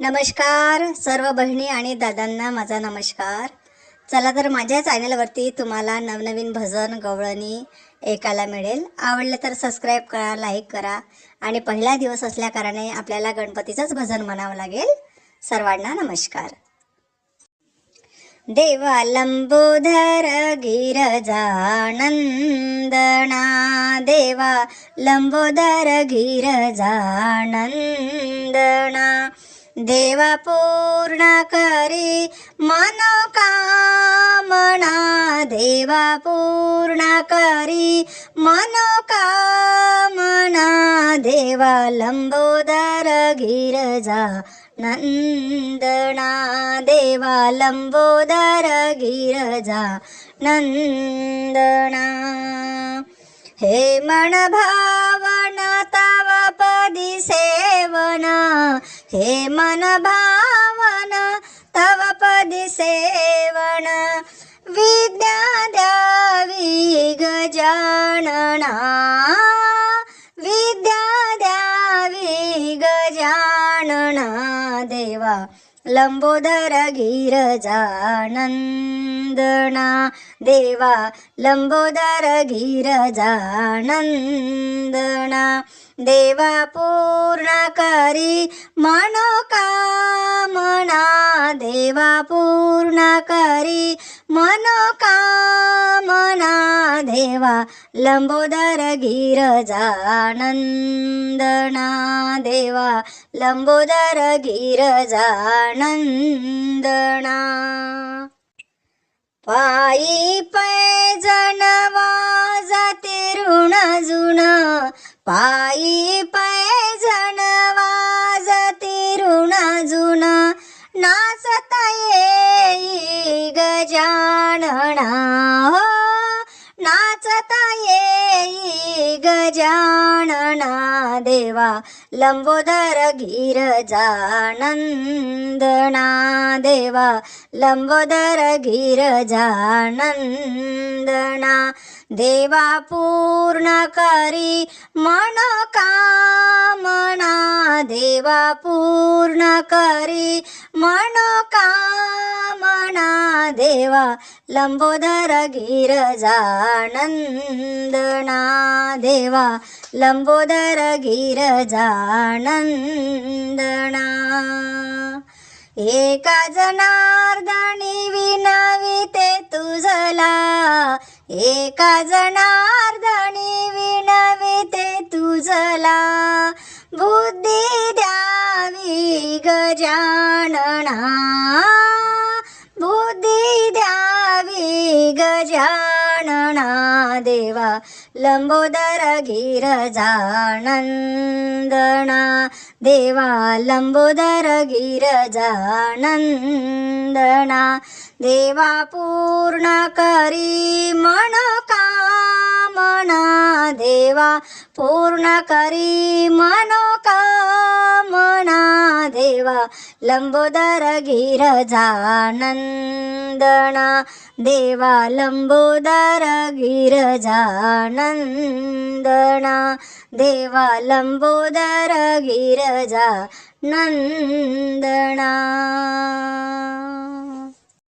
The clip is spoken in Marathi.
नमस्कार सर्व बहिणी आणि दादांना माझा नमस्कार. चला तर माझ्या चॅनलवरती तुम्हाला नवनवीन भजन गवळणी ऐकायला मिळेल. आवडलं तर सबस्क्राईब करा लाईक करा आणि पहिला दिवस असल्याकारणे आपल्याला गणपतीचंच भजन म्हणावं लागेल. सर्वांना नमस्कार. देवा लंबोधर गिरजानंदना देवा लंबोदर गिरजानंदना देवा पूर्ण करी मनोकामना. देवा पूर्ण करी मनोकामना. देवा लंबोदर गिरजा नंदना. देवा लंबोदर गिरजा नंदना. हे मन भावनता हे मन भावना तव पदी सेवन। विद्या द्यावी गजानना। विद्या द्यावी गजानना देवा। लंबोदर गिरजानंदना देवा। लंबोदर गिरजानंदना देवा पूर्ण करी मनोकामना. देवा पूर्ण करी मनोकामना. देवा लंबोदर गिरजानंदना. देवा लंबोदर गिरजानंदना. पायी पैजण जाते ऋण जुना. पायी पैजण वाजते ऋण जुना नाचता येई गजानना हो नाचता येई गजानना देवा लंबोदर गिरजानंदना देवा लंबोदर गिरजानंदना देवा पूर्ण करी मनोकामना देवा पूर्ण करी मनोकामना देवा लंबोदर गिरजानंदना देवा लंबोदर गिरजानंदना एका जनार्दनी विनविते तुझला एका जनार्दनी विनविते तुझला बुद्धी द्यावी गजानना बुद्धी द्यावी गजानना देवा. लंबोदर गिरजानंदना. देवा लंबोदर गिरजानंदना. देवा पूर्ण करी मनोकामना. देवा पूर्ण करी मनोका लम्बोदर गिरजा देवा लम्बोदर गिरजा देवा लम्बोदर गिरजा नन्दणा